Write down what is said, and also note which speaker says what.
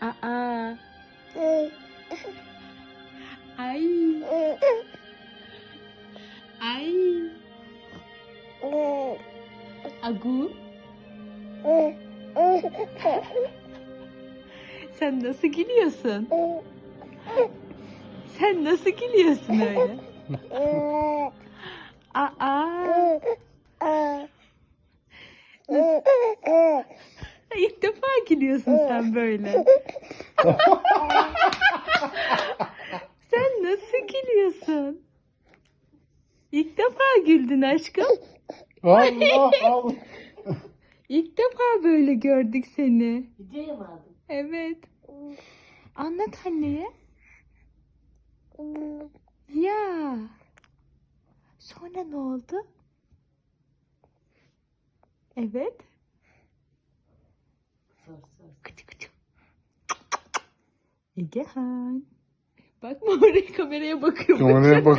Speaker 1: Aa. Ay. Ay. Agu. Sen nasıl gülüyorsun? Sen nasıl gülüyorsun öyle? Aa. İlk defa gülüyorsun sen böyle. sen nasıl gülüyorsun? İlk defa güldün aşkım.
Speaker 2: Allah Allah.
Speaker 1: İlk defa böyle gördük seni.
Speaker 3: Videoya mı aldın?
Speaker 1: Evet. Anlat anneye. Ya. Sonra ne oldu? Evet. Kıçı kıçı. Egehan. Bakma oraya kameraya bakıyor.
Speaker 2: Kameraya bak.